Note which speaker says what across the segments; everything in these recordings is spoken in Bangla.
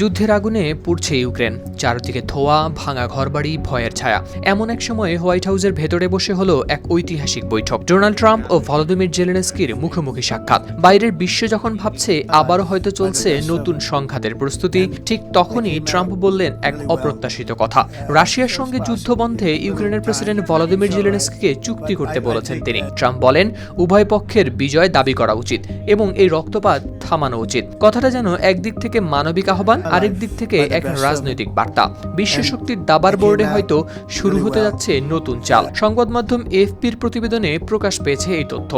Speaker 1: যুদ্ধের আগুনে পুড়ছে ইউক্রেন। চারদিকে ধোয়া, ভাঙা ঘরবাড়ি, ভয়ের ছায়া। এমন এক সময়ে হোয়াইট হাউসের ভেতরে বসে হলো এক ঐতিহাসিক বৈঠক। ডোনাল্ড ট্রাম্প ও ভলোদিমির জেলেনস্কির মুখোমুখি সাক্ষাৎ। বাইরের বিশ্ব যখন ভাবছে, আবারও হয়তো চলছে নতুন সংঘাতের প্রস্তুতি, ঠিক তখনই ট্রাম্প বললেন এক অপ্রত্যাশিত কথা। রাশিয়ার সঙ্গে যুদ্ধ বন্ধে ইউক্রেনের প্রেসিডেন্ট ভলোদিমির জেলেনস্কিকে চুক্তি করতে বলেছেন তিনি। ট্রাম্প বলেন, উভয় পক্ষের বিজয় দাবি করা উচিত এবং এই রক্তপাত থামানো উচিত। কথাটা যেন একদিক থেকে মানবিক আহ্বান আরেক দিক থেকে এক রাজনৈতিক বার্তা। বিশ্ব শক্তির দাবার বোর্ডে হয়তো শুরু হতে যাচ্ছে নতুন চাল। সংবাদ মাধ্যম এফপির প্রতিবেদনে প্রকাশ পেয়েছে এই তথ্য।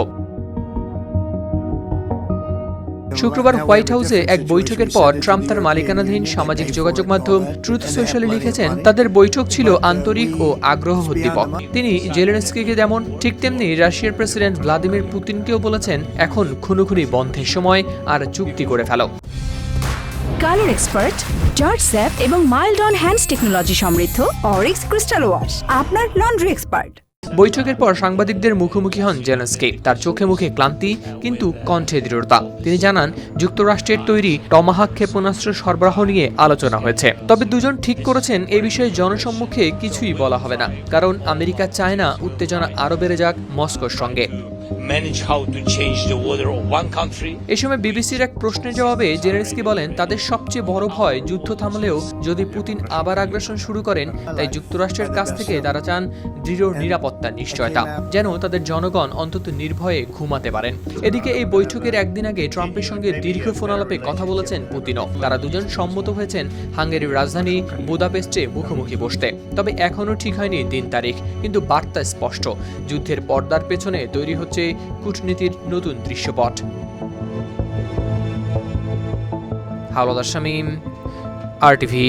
Speaker 1: শুক্রবার হোয়াইট হাউসে এক বৈঠকের পর ট্রাম্প তার মালিকানাধীন সামাজিক যোগাযোগ মাধ্যম ট্রুথ সোশ্যালে লিখেছেন, তাদের বৈঠক ছিল আন্তরিক ও আগ্রহ উদ্দীপক। তিনি জেলেনস্কিকে যেমন, ঠিক তেমনি রাশিয়ার প্রেসিডেন্ট ভ্লাদিমির পুতিনকেও বলেছেন, এখন খুনোখুনি বন্ধের সময় আর চুক্তি করে ফেলো।
Speaker 2: কালার এক্সপার্ট, জর্জ স্যাপ এবং মাইল্ড অন হ্যান্ডস টেকনোলজি সমৃদ্ধ অরিক্স ক্রিস্টাল ওয়াশ, আপনার লন্ড্রি এক্সপার্ট।
Speaker 1: বৈঠকের পর সাংবাদিকদের মুখোমুখি হন জেলেন্সকি। তার চোখে মুখে ক্লান্তি, কিন্তু কণ্ঠে দৃঢ়তা। তিনি জানান, যুক্তরাষ্ট্রের তৈরি টমাহাক ক্ষেপণাস্ত্র সরবরাহ নিয়ে আলোচনা হয়েছে। তবে দুজন ঠিক করেছেন, এ বিষয়ে জনসম্মুখে কিছুই বলা হবে না। কারণ আমেরিকা চায় না উত্তেজনা আরও বেড়ে যাক মস্কোর সঙ্গে।
Speaker 3: Manage
Speaker 1: সময় বিবিসির এক প্রশ্নের জবাবে জেলেন্সকি বলেন, তাদের সবচেয়ে বড় ভয় যুদ্ধ থামলেও যদি পুতিন আবার আগ্রাসন শুরু করেন, তাই যুক্তরাষ্ট্রের কাছ থেকে তারা চান দৃঢ় নিরাপত্তার নিশ্চয়তা, যেন তাদের জনগণ অন্তত নির্ভয়ে ঘুমাতে পারেন। এদিকে এই বৈঠকের একদিন আগে ট্রাম্পের সঙ্গে দীর্ঘ ফোনালাপে কথা বলেছেন পুতিনও। তারা দুজন সম্মত হয়েছেন হাঙ্গেরির রাজধানী বুদাপেস্টে মুখোমুখি বসতে। তবে এখনও ঠিক হয়নি দিন তারিখ, কিন্তু বার্তা স্পষ্ট। যুদ্ধের পর্দার পেছনে তৈরি হচ্ছে কূটনীতির নতুন দৃশ্যপট। হাওলাদার শামীম আর টিভি